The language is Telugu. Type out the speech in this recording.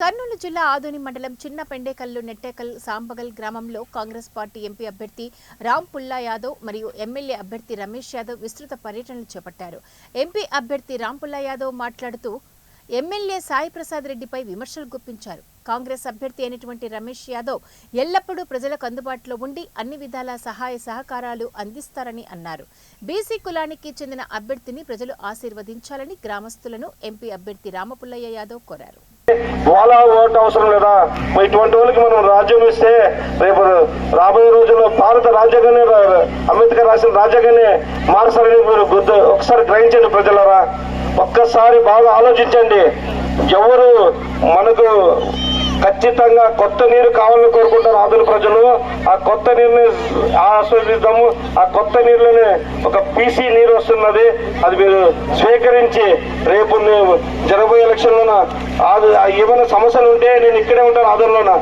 కర్నూలు జిల్లా ఆదోని మండలం చిన్న పెండేకల్లు నెట్టేకల్ సాంబగల్ గ్రామంలో కాంగ్రెస్ పార్టీ ఎంపీ అభ్యర్థి రామ్ పుల్లా యాదవ్ మరియు ఎమ్మెల్యే అభ్యర్థి రమేష్ యాదవ్ విస్తృత పర్యటనలు చేపట్టారు. ఎంపీ అభ్యర్థి రామ్ పుల్లా యాదవ్ మాట్లాడుతూ ఎమ్మెల్యే సాయి ప్రసాద్ రెడ్డిపై విమర్శలు గుప్పించారు. కాంగ్రెస్ అభ్యర్థి అయినటువంటి రమేష్ యాదవ్ ఎల్లప్పుడూ ప్రజలకు అందుబాటులో ఉండి అన్ని విధాల సహాయ సహకారాలు అందిస్తారని అన్నారు. బీసీ కులానికి చెందిన అభ్యర్థిని ప్రజలు ఆశీర్వదించాలని గ్రామస్తులను ఎంపీ అభ్యర్థి రామపుల్లయ్య యాదవ్ కోరారు. వాళ్ళ ఓటు అవసరం లేదా? ఇటువంటి వాళ్ళకి మనం రాజ్యం ఇస్తే రేపు రాబోయే రోజుల్లో భారత రాజ్యాంగాన్ని అంబేద్కర్ రాసిన రాజ్యాంగాన్ని మార్చాలని మీరు గుర్తు ఒకసారి గ్రహించండి ప్రజలరా. ఒక్కసారి బాగా ఆలోచించండి. ఎవరు మనకు ఖచ్చితంగా కొత్త నీరు కావాలని కోరుకుంటారు ఆదుల ప్రజలు. ఆ కొత్త నీరుని ఆస్వాదిద్దాము. ఆ కొత్త నీరులోనే ఒక పీసీ నీరు వస్తున్నది. అది మీరు స్వీకరించి రేపు జరగబోయే ఎలక్షన్లోన ఆదు- ఏమైనా సమస్యలు ఉంటే నేను ఇక్కడే ఉంటాను ఆదుల్లోన.